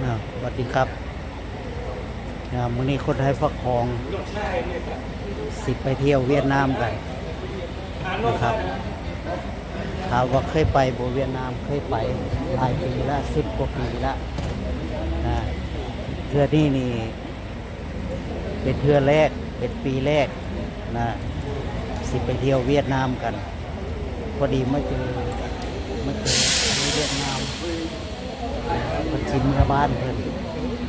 สวัสดีครับอ่ามื้อนี้คนไทยพักของสิไปเที่ยวเวียดนามกันนะครับถามว่าเคยไปบเวียดนามเคยไปหลายปีละสิบกว่าปีละนะเทือนี้นี่เป็นเทือแรกเป็นปีแรกนะสิไปเที่ยวเวียดนามกัน พอดีมาเจอมาเจอเวียดนาม คนชิมเมื่อบ้านเพิ่น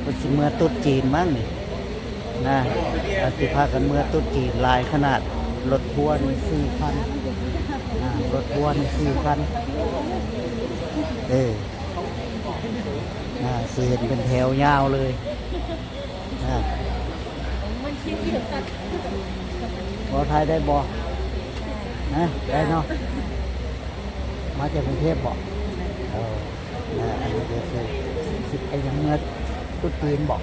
คนชิมเมื่อตุ๊ดจีนมั้งนี่นะอาสิพากันเมื่อตุ๊ดจีนลายขนาดรถทัวร์นี่สี่คันนะรถทัวร์นี่สี่คันเออนะสีเห็นเป็นแถวยาวเลยนะบอไทยได้บอนะได้เนาะมาจากกรุงเทพบอกเออนะอันนี้ก็คือ ไอ้ยังเงินตุดจีนบอก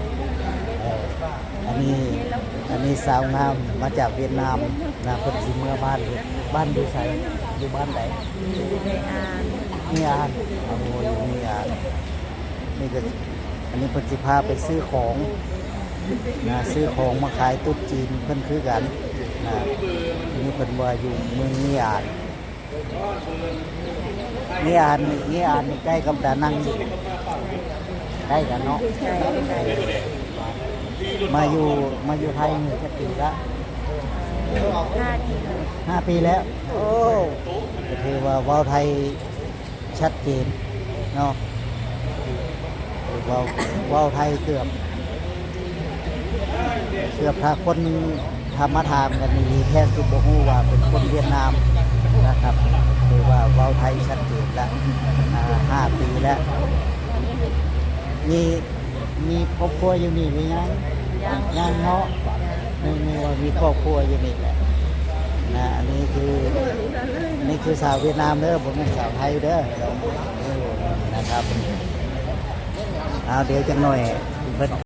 อันนี้อันนี้สาวงามมาจากเวียดนามนะเพิ่นสิเมื่อบ้านเพิ่นบ้านอยู่ไสอยู่บ้านไหนในอ่านนี่อ่านโอ้โหอยู่นี่อานนี่ก็อันนี้เพิ่นสิพาไปซื้อของนะซื้อของมาขายตุ๊ดจีนเพิ่อนคือกันนะอันนี้เพิ่นว่าอยู่เมืองนี่อานนี่อานนี่อานใกล้กับดานังอยู่ ใกล้กันเนาะมาอยู่มาอยู่ไทยนี่จะปีละห้าดีเลยห้าปีแล้ว โอ้ก็ถือว่าเว้าไทยชัดเจนเนาะเว้าเว้าไทยเกือบเกือบถ้าคนธรรมทามกันนี่แค่สุบฮู้ว่าเป็นคนเวียดนามนะครับถือว่าเว้าไทยชัดเจนแล้วอ่าห้าปีแล้ว มีมีครอบครัวอยู่นี่หรือยังยังเนาะไม่มีว่ามีครอบครัวอยู่นี่แหละนะอันนี้คืออันนี้คือสาวเวียดนามเด้อผมเป็นสาวไทยเด้อนะครับเอาเดี๋ยวจะหน่อยเพิ่น